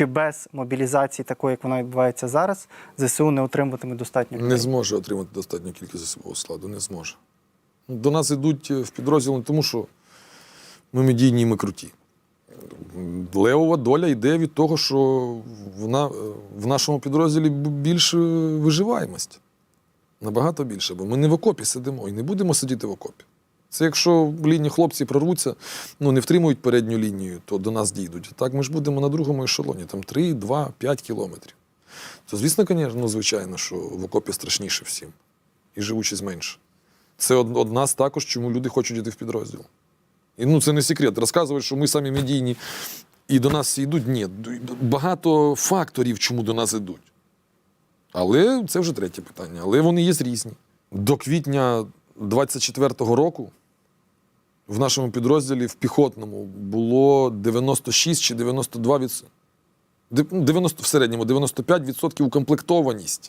чи без мобілізації, такої, як вона відбувається зараз, ЗСУ не отримуватиме достатньо людей? Не зможе отримати достатню кількість особового складу, не зможе. До нас йдуть е, в підрозділ не тому, що ми медійні і ми круті. Левова доля йде від того, що в, в нашому підрозділі більше виживаємость. Набагато більше, бо ми не в окопі сидимо і не будемо сидіти в окопі. Це якщо лінії хлопці прорвуться, ну не втримують передню лінію, то до нас дійдуть. Так ми ж будемо на другому ешелоні, там 3, 2, 5 кілометрів. То, звісно, звісно, ну, звичайно, що в окопі страшніше всім. І живучість менше. Це од- одна з також, чому люди хочуть йти в підрозділ. І ну, це не секрет. Розказують, що ми самі медійні і до нас йдуть. Ні, багато факторів, чому до нас йдуть. Але це вже третє питання. Але вони є різні. До квітня 24-го року в нашому підрозділі в піхотному було 96 чи 92 від... 90, в середньому 95% укомплектованість.